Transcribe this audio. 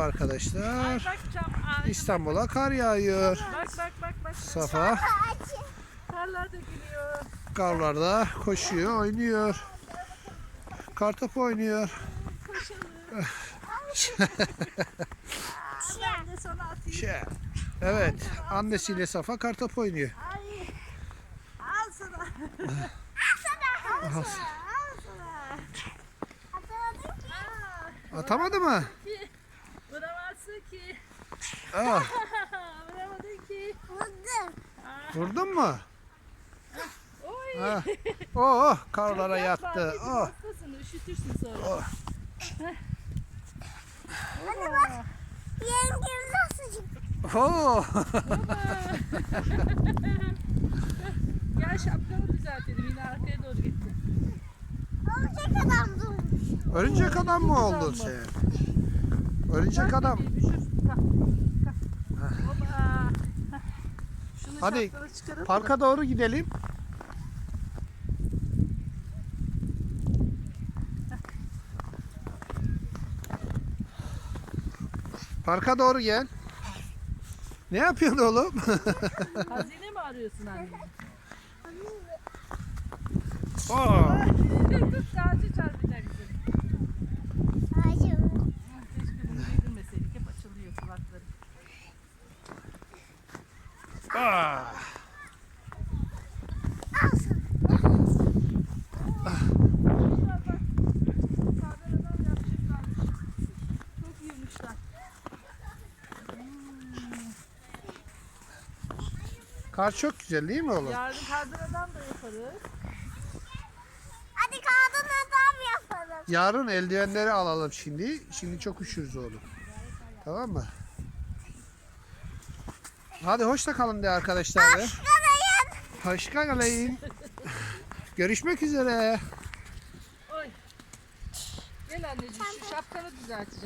Arkadaşlar. İstanbul'a kar yağıyor. Bak bak bak bak. Safa Karlar dökülüyor. karlarda koşuyor, oynuyor. Kartopu oynuyor. Sana. Şey, evet, annesiyle Safa kartopu oynuyor. Al sana. Al sana. Aa, Atamadı mı? Vuramazsın ki. Ah, Vuramadın ki. vurdun mu? Oy. Ha. Oh, karlara Yapma yattı. anneciğim, Oh. hastasın, üşütürsün sonra. Oh. Hadi bak. Yengem nasıl çıktı? Oh. Gel şapkanı düzeltelim. Yine arkaya doğru gitti. Olacak adam durmuş. Örümcek adam mı oldun sen? Örümcek adam. Hadi. Parka doğru gidelim. Parka doğru gel. Ne yapıyorsun oğlum? Hazine mi arıyorsun anne? Tut ağacı çarpacak iyiymişler. Kar çok güzel değil mi oğlum? Yarın kardan da yaparız. Hadi kadın adam yapalım. Yarın eldivenleri alalım şimdi. Şimdi çok üşürüz oğlum. Tamam mı? Hadi hoşça kalın de arkadaşlar. de. Kadayın. Hoşça kalın. Görüşmek üzere. Oy. Gel anneciğim şu şapkanı düzelteceğim.